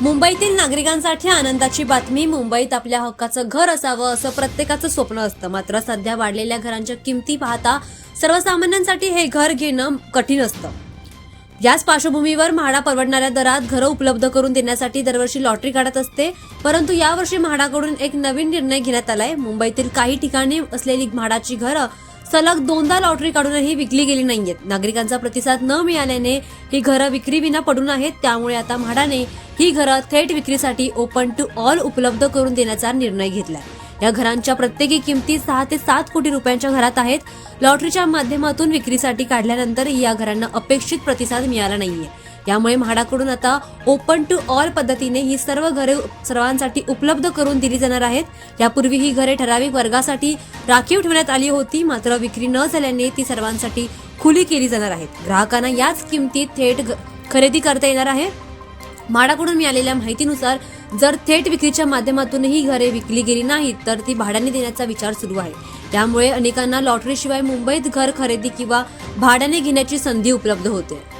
मुंबईतील नागरिकांसाठी आनंदाची बातमी मुंबईत आपल्या हक्काचं घर असावं असं प्रत्येकाचं स्वप्न असतं. मात्र सध्या वाढलेल्या घरांच्या किमती पाहता सर्वसामान्यांसाठी हे घर घेणं कठीण असतं. याच पार्श्वभूमीवर म्हाडा परवडणाऱ्या दरात घरं उपलब्ध करून देण्यासाठी दरवर्षी लॉटरी काढत असते. परंतु यावर्षी म्हाडाकडून एक नवीन निर्णय घेण्यात आलाय. मुंबईतील काही ठिकाणी असलेली म्हाडाची घरं सलग दोनदा लॉटरी काढूनही विकली गेली नाहीयेत. नागरिकांचा प्रतिसाद न मिळाल्याने ही घरं विक्रीविना पडून आहेत. त्यामुळे आता म्हाडाने ही घरं थेट विक्रीसाठी ओपन टू ऑल उपलब्ध करून देण्याचा निर्णय घेतला या घरांच्या प्रत्येकी किमती सहा ते सात कोटी रुपयांच्या घरात आहेत. लॉटरीच्या माध्यमातून विक्रीसाठी काढल्यानंतर या घरांना अपेक्षित प्रतिसाद मिळाला नाहीये. यामुळे म्हाडाकडून आता ओपन टू ऑल पद्धतीने ही सर्व घरे सर्वांसाठी उपलब्ध करून दिली जाणार आहेत. यापूर्वी ही घरे ठराविक वर्गासाठी राखीव ठेवण्यात आली होती मात्र विक्री न झाल्याने ती सर्वांसाठी खुली केली जाणार आहेत. ग्राहकांना याच किमतीत थेट खरेदी करता येणार आहे. म्हाडाकडून मिळालेल्या माहितीनुसार जर थेट विक्रीच्या माध्यमातूनही घरे विकली गेली नाहीत तर ती भाड्याने देण्याचा विचार सुरू आहे. त्यामुळे अनेकांना लॉटरीशिवाय मुंबईत घर खरेदी किंवा भाड्याने घेण्याची संधी उपलब्ध होते.